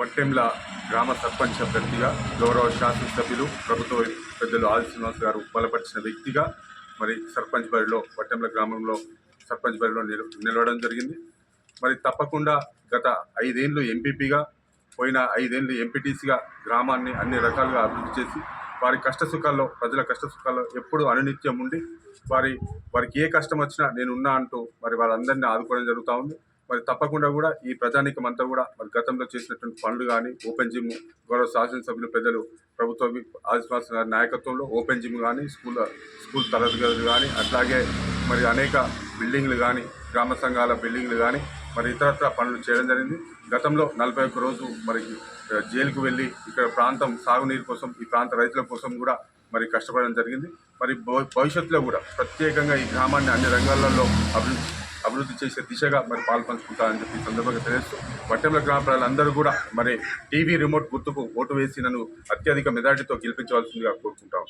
వట్టెంల గ్రామ సర్పంచ్ అభ్యర్థిగా గౌరవ శాసనసభ్యులు ప్రభుత్వ పెద్దలు ఆది శ్రీనివాస్ గారు బలపరిచిన వ్యక్తిగా మరి సర్పంచ్ బరిలో వట్టెంల గ్రామంలో సర్పంచ్ బరిలో నిలవడం జరిగింది. మరి తప్పకుండా గత ఐదేళ్ళు ఎంపీపీగా పోయిన ఐదేళ్ళు ఎంపీటీసీగా గ్రామాన్ని అన్ని రకాలుగా అభివృద్ధి చేసి వారి కష్ట సుఖాల్లో ప్రజల కష్ట సుఖాల్లో ఎప్పుడు అనునిత్యం ఉండి వారి వారికి ఏ కష్టం వచ్చినా నేను ఉన్నా అంటూ మరి వారందరినీ ఆదుకోవడం జరుగుతూ ఉంది. మరి తప్పకుండా కూడా ఈ ప్రజానికం అంతా కూడా మరి గతంలో చేసినటువంటి పనులు కానీ ఓపెన్ జిమ్ గౌరవ శాసనసభ్యులు పెద్దలు ప్రభుత్వ విప్ ఆదిశ్వాస గారి నాయకత్వంలో ఓపెన్ జిమ్ కానీ స్కూల్ స్కూల్ తరగతి గదులు కానీ అట్లాగే మరి అనేక బిల్డింగ్లు కానీ గ్రామ సంఘాల బిల్డింగ్లు కానీ మరి ఇతరత్ర పనులు చేయడం జరిగింది. గతంలో నలభై ఒక్క రోజు మరి జైలుకు వెళ్ళి ఇక్కడ ప్రాంతం సాగునీరు కోసం ఈ ప్రాంత రైతుల కోసం కూడా మరి కష్టపడడం జరిగింది. మరి భవిష్యత్తులో కూడా ప్రత్యేకంగా ఈ గ్రామాన్ని అన్ని రంగాలలో అభివృద్ధి అభివృద్ధి చేసే దిశగా మరి పాల్పంచుకుంటానని చెప్పి సందర్భంగా తెలుస్తూ వట్టెంల గ్రామ ప్రజలందరూ కూడా మరి టీవీ రిమోట్ గుర్తుకు ఓటు వేసి నన్ను అత్యధిక మెజార్టీతో గెలిపించవలసిందిగా కోరుకుంటాం